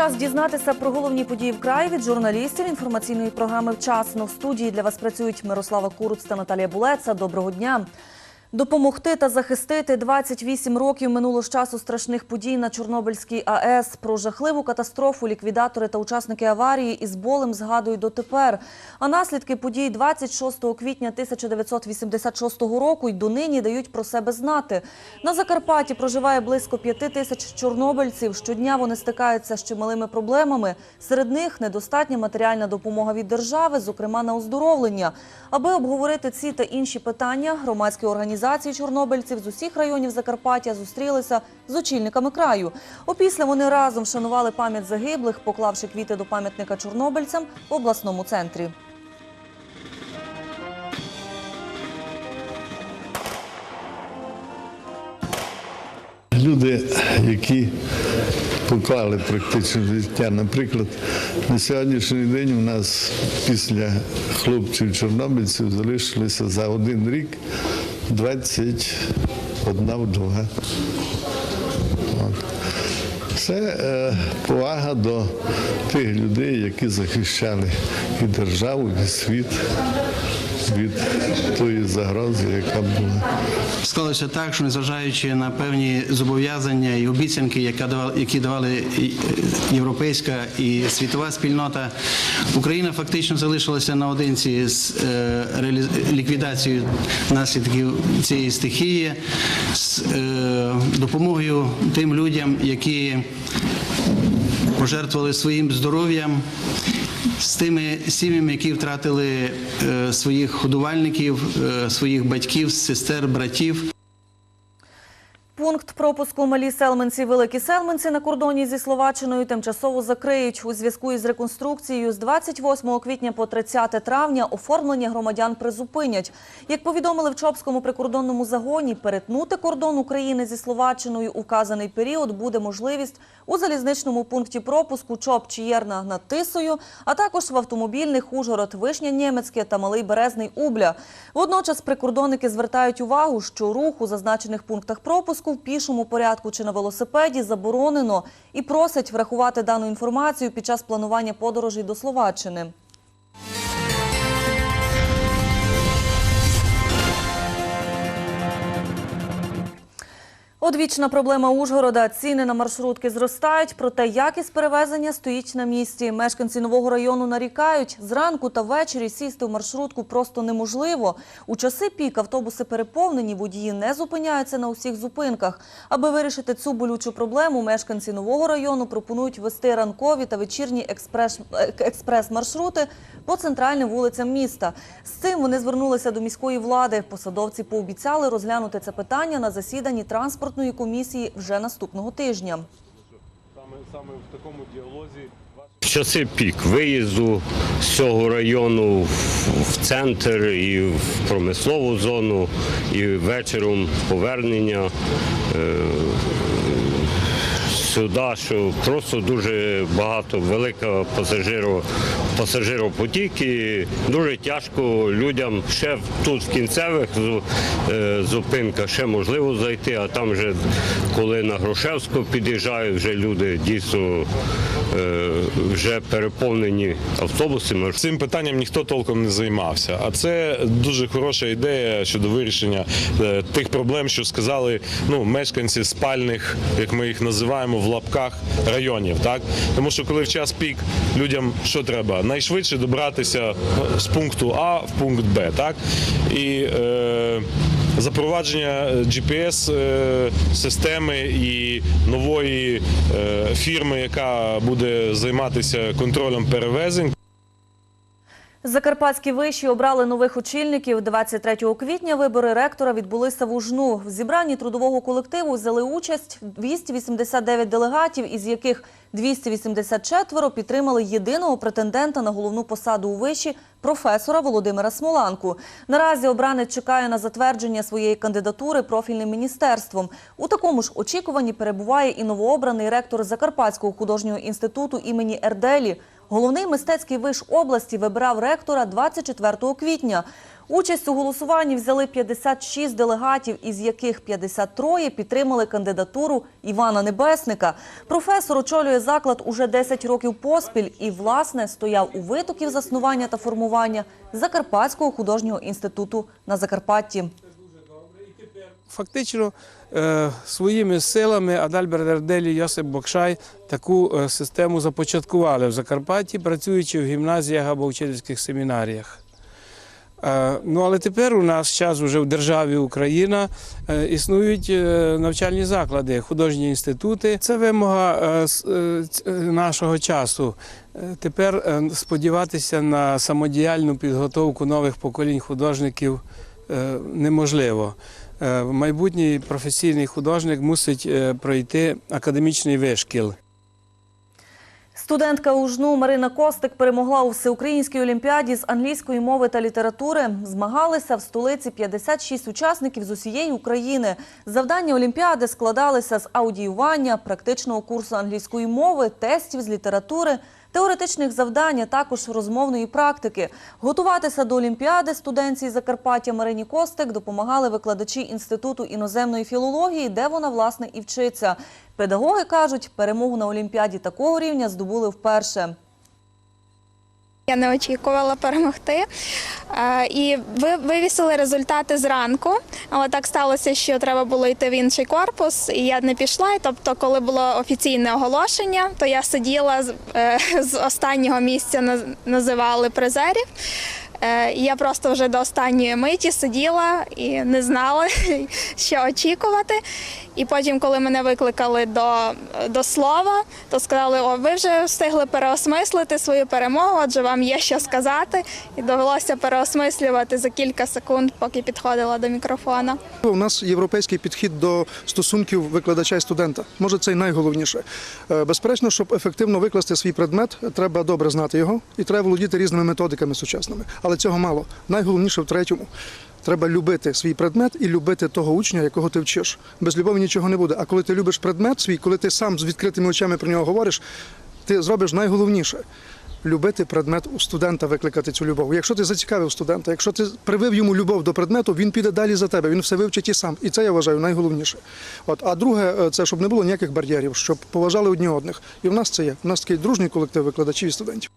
Час дізнатися про головні події в краї від журналістів інформаційної програми Вчасно в студії для вас працюють Мирослава Куруц та Наталія Булеца. Доброго дня. Допомогти та захистити 28 років минуло з часу страшних подій на Чорнобильській АЕС. Про жахливу катастрофу ліквідатори та учасники аварії із болем згадують дотепер. А наслідки подій 26 квітня 1986 року й донині дають про себе знати. На Закарпатті проживає близько п'яти тисяч чорнобильців. Щодня вони стикаються з чималими проблемами. Серед них недостатня матеріальна допомога від держави, зокрема на оздоровлення. Аби обговорити ці та інші питання, громадські організації чорнобильців з усіх районів Закарпаття зустрілися з очільниками краю. Опісля вони разом вшанували пам'ять загиблих, поклавши квіти до пам'ятника чорнобильцям в обласному центрі. Люди, які поклали практично життя. Наприклад, на сьогоднішній день у нас після хлопців-чорнобильців залишилося за один рік 21 вдова. От. Це е, повага до тих людей, які захищали і державу, і світ від тої загрози, яка була. Склалося так, що незважаючи на певні зобов'язання і обіцянки, які давали європейська і світова спільнота, Україна фактично залишилася наодинці з е, ліквідацією наслідків цієї стихії, з е, допомогою тим людям, які пожертвували своїм здоров'ям. З тими сім'ями, які втратили е, своїх годувальників, е, своїх батьків, сестер, братів. Пункт пропуску Малі Селменці, Великі Селменці на кордоні зі Словаччиною тимчасово закриють. У зв'язку із реконструкцією з 28 квітня по 30 травня оформлення громадян призупинять. Як повідомили в Чопському прикордонному загоні, перетнути кордон України зі Словаччиною у вказаний період буде можливість у залізничному пункті пропуску Чоп Чієрна над Тисою, а також в автомобільних Ужгород, Вишня Нємецьке та Малий Березний Убля. Водночас прикордонники звертають увагу, що рух у зазначених пунктах пропуску в пішому порядку чи на велосипеді заборонено і просить врахувати дану інформацію під час планування подорожей до Словаччини. Одвічна проблема Ужгорода. Ціни на маршрутки зростають, проте якість перевезення стоїть на місці. Мешканці нового району нарікають, зранку та ввечері сісти в маршрутку просто неможливо. У часи пік автобуси переповнені, водії не зупиняються на усіх зупинках. Аби вирішити цю болючу проблему, мешканці нового району пропонують вести ранкові та вечірні е, експрес-маршрути по центральним вулицям міста. З цим вони звернулися до міської влади. Посадовці пообіцяли розглянути це питання на засіданні транспортної комісії вже наступного тижня. Саме в такому діалозі В часи пік виїзду з цього району в- в центр і в промислову зону, і вечором повернення е, сюди, що просто дуже багато, велика пасажиро, пасажиропотік і дуже тяжко людям ще тут в кінцевих е, зупинках ще можливо зайти, а там вже коли на Грушевську під'їжджають, вже люди дійсно е, вже переповнені автобусами. цим питанням ніхто толком не займався. А це дуже хороша ідея щодо вирішення е, тих проблем, що сказали ну, мешканці спальних, як ми їх називаємо, в лапках районів. Так? Тому що коли в час пік людям що треба? Найшвидше добратися з пункту А в пункт Б. Так? І е, запровадження GPS е, системи і нової е, фірми, яка буде займатися контролем перевезень. Закарпатські виші обрали нових очільників. 23 квітня вибори ректора відбулися в Ужну. В зібранні трудового колективу взяли участь 289 делегатів, із яких 284 підтримали єдиного претендента на головну посаду у виші професора Володимира Смоланку. Наразі обранець чекає на затвердження своєї кандидатури профільним міністерством. У такому ж очікуванні перебуває і новообраний ректор Закарпатського художнього інституту імені Ерделі Головний мистецький виш області вибирав ректора 24 квітня. Участь у голосуванні взяли 56 делегатів, із яких 53 підтримали кандидатуру Івана Небесника. Професор очолює заклад уже 10 років поспіль і, власне, стояв у витоків заснування та формування Закарпатського художнього інституту на Закарпатті. Фактично своїми силами Адальберт Ерделі Йосип Бокшай таку е, систему започаткували в Закарпатті, працюючи в гімназіях або вчительських семінаріях. Е, Ну, але тепер у нас час вже в державі Україна е, існують е, навчальні заклади, художні інститути. Це вимога е, е, е, нашого часу. Е, Тепер е, сподіватися на самодіяльну підготовку нових поколінь художників е, неможливо. Е, Майбутній професійний художник мусить е, пройти академічний вишкіл. Студентка УЖНУ Марина Костик перемогла у всеукраїнській олімпіаді з англійської мови та літератури. Змагалися в столиці 56 учасників з усієї України. Завдання олімпіади складалися з аудіювання, практичного курсу англійської мови, тестів з літератури, теоретичних завдань, а також розмовної практики. Готуватися до олімпіади студенції Закарпаття Марині Костик допомагали викладачі інституту іноземної філології, де вона власне і вчиться. Педагоги кажуть, перемогу на олімпіаді такого рівня здобули вперше. Я не очікувала перемогти. Е, І ви вивісили результати зранку. Але так сталося, що треба було йти в інший корпус, і я не пішла. Тобто, коли було офіційне оголошення, то я сиділа з, е, останнього місця, називали призерів. Е, я просто вже до останньої миті сиділа і не знала, що очікувати. І потім, коли мене викликали до, до слова, то сказали, о, ви вже встигли переосмислити свою перемогу, отже, вам є що сказати. І довелося переосмислювати за кілька секунд, поки підходила до мікрофона. У нас європейський підхід до стосунків викладача і студента. Може, це й найголовніше. Е, Безперечно, щоб ефективно викласти свій предмет, треба добре знати його і треба володіти різними методиками сучасними. Але цього мало. Найголовніше в третьому. Треба любити свій предмет і любити того учня, якого ти вчиш. Без любові нічого не буде. А коли ти любиш предмет свій, коли ти сам з відкритими очами про нього говориш, ти зробиш найголовніше. Любити предмет у студента, викликати цю любов. Якщо ти зацікавив студента, якщо ти привив йому любов до предмету, він піде далі за тебе, він все вивчить і сам. І це я вважаю найголовніше. От а друге, е, це щоб не було ніяких бар'єрів, щоб поважали одні одних. І в нас це є. У нас такий дружній колектив викладачів і студентів.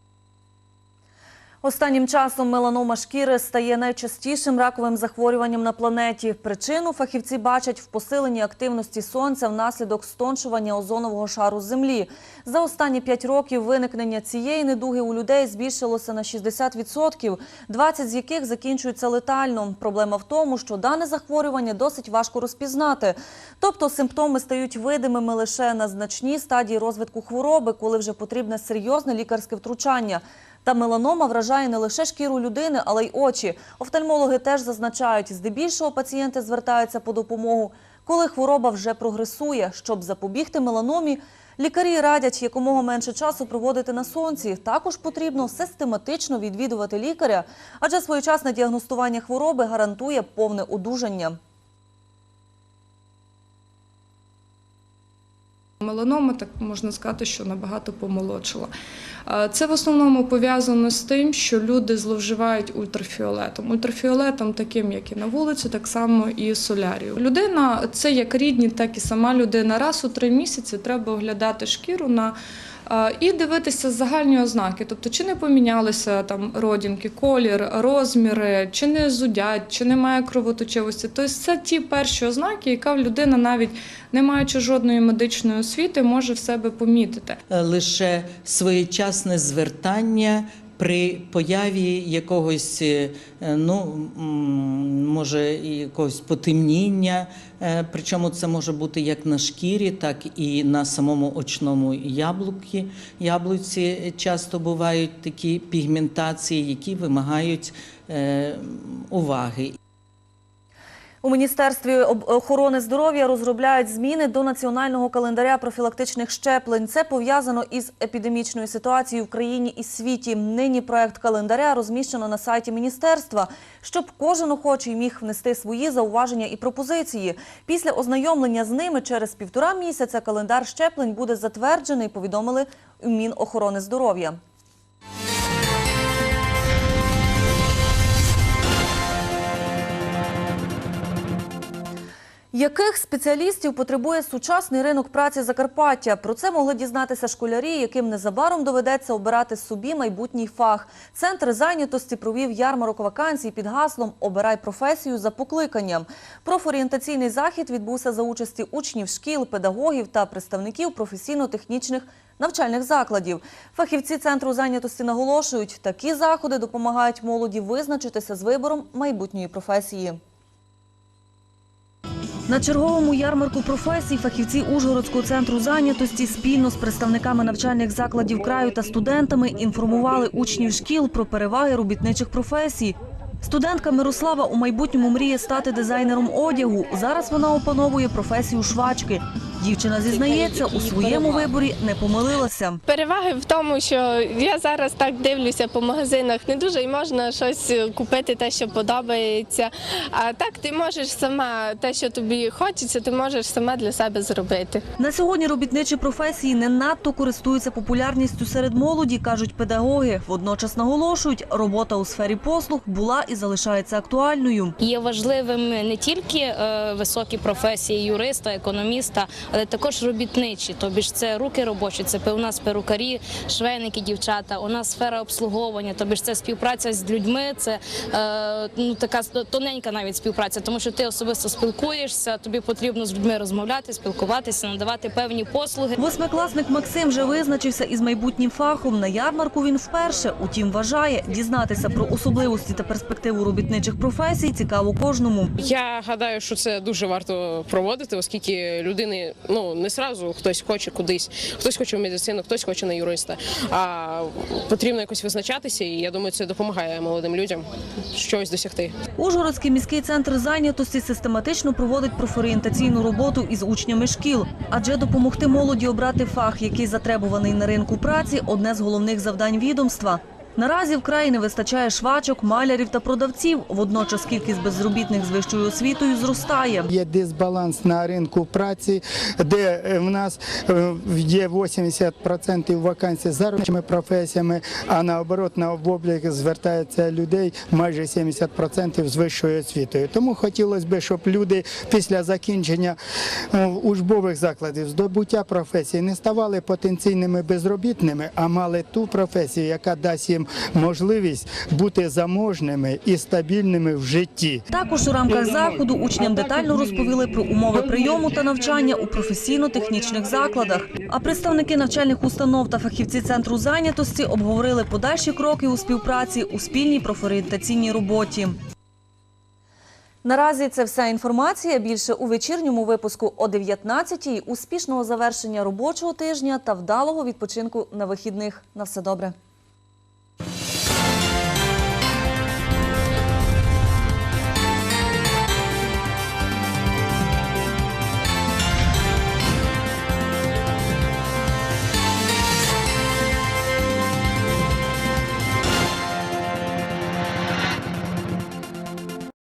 Останнім часом меланома шкіри стає найчастішим раковим захворюванням на планеті. Причину фахівці бачать в посиленні активності сонця внаслідок стоншування озонового шару Землі. За останні п'ять років виникнення цієї недуги у людей збільшилося на 60%, 20 з яких закінчуються летально. Проблема в тому, що дане захворювання досить важко розпізнати. Тобто симптоми стають видимими лише на значній стадії розвитку хвороби, коли вже потрібне серйозне лікарське втручання. Та меланома вражає не лише шкіру людини, але й очі. Офтальмологи теж зазначають, здебільшого пацієнти звертаються по допомогу, коли хвороба вже прогресує. Щоб запобігти меланомі, лікарі радять якомога менше часу проводити на сонці. Також потрібно систематично відвідувати лікаря, адже своєчасне діагностування хвороби гарантує повне одужання. Меланома, так можна сказати, що набагато помолодшила. Це в основному пов'язано з тим, що люди зловживають ультрафіолетом. Ультрафіолетом, таким як і на вулиці, так само і солярію. Людина це як рідні, так і сама людина. Раз у три місяці треба оглядати шкіру на і дивитися загальні ознаки, тобто чи не помінялися там родинки, колір, розміри, чи не зудять, чи немає кровоточивості. Тобто це ті перші ознаки, яка людина навіть не маючи жодної медичної освіти, може в себе помітити. Е, лише своєчасне звертання при появі якогось, е, ну може, якогось потемніння. Е, Причому це може бути як на шкірі, так і на самому очному яблуці. Яблуці часто бувають такі пігментації, які вимагають е, уваги. У Міністерстві охорони здоров'я розробляють зміни до національного календаря профілактичних щеплень. Це пов'язано із епідемічною ситуацією в країні і світі. Нині проект календаря розміщено на сайті міністерства, щоб кожен охочий міг внести свої зауваження і пропозиції. Після ознайомлення з ними через півтора місяця календар щеплень буде затверджений. Повідомили у Мінохорони здоров'я. Яких спеціалістів потребує сучасний ринок праці Закарпаття? Про це могли дізнатися школярі, яким незабаром доведеться обирати собі майбутній фах. Центр зайнятості провів ярмарок вакансій під гаслом Обирай професію за покликанням. Профорієнтаційний захід відбувся за участі учнів шкіл, педагогів та представників професійно-технічних навчальних закладів. Фахівці центру зайнятості наголошують, такі заходи допомагають молоді визначитися з вибором майбутньої професії. На черговому ярмарку професій фахівці Ужгородського центру зайнятості спільно з представниками навчальних закладів краю та студентами інформували учнів шкіл про переваги робітничих професій. Студентка Мирослава у майбутньому мріє стати дизайнером одягу. Зараз вона опановує професію швачки. Дівчина зізнається, у своєму виборі не помилилася. Переваги в тому, що я зараз так дивлюся по магазинах, не дуже і можна щось купити, те, що подобається. А так ти можеш сама те, що тобі хочеться, ти можеш сама для себе зробити. На сьогодні робітничі професії не надто користуються популярністю серед молоді, кажуть педагоги. Водночас наголошують, робота у сфері послуг була і залишається актуальною. Є важливим не тільки е, високі професії юриста, економіста, але також робітничі. Тобі ж це руки робочі, це у нас перукарі, швейники, дівчата. У нас сфера обслуговування. Тобі ж це співпраця з людьми, це е, ну така тоненька навіть співпраця, тому що ти особисто спілкуєшся. Тобі потрібно з людьми розмовляти, спілкуватися, надавати певні послуги. Восьмикласник Максим вже визначився із майбутнім фахом. На ярмарку він вперше. Утім, вважає, дізнатися про особливості та перспективу робітничих професій цікаво кожному. Я гадаю, що це дуже варто проводити, оскільки людини ну не зразу хтось хоче кудись, хтось хоче в медицину, хтось хоче на юриста. А потрібно якось визначатися, і я думаю, це допомагає молодим людям щось досягти. Ужгородський міський центр зайнятості систематично проводить профорієнтаційну роботу із учнями шкіл, адже допомогти молоді обрати фах, який затребуваний на ринку праці, одне з головних завдань відомства. Наразі в краї не вистачає швачок, малярів та продавців. Водночас кількість безробітних з вищою освітою зростає. Є дисбаланс на ринку праці, де е, в нас е, є 80% вакансій з заробітними професіями, а наоборот на облік звертається людей майже 70% з вищою освітою. Тому хотілося б, щоб люди після закінчення е, учбових закладів здобуття професії не ставали потенційними безробітними, а мали ту професію, яка дасть їм можливість бути заможними і стабільними в житті. Також у рамках заходу учням детально розповіли про умови прийому та навчання у професійно-технічних закладах. А представники навчальних установ та фахівці центру зайнятості обговорили подальші кроки у співпраці у спільній профорієнтаційній роботі. Наразі це вся інформація. Більше у вечірньому випуску о 19-й. Успішного завершення робочого тижня та вдалого відпочинку на вихідних. На все добре.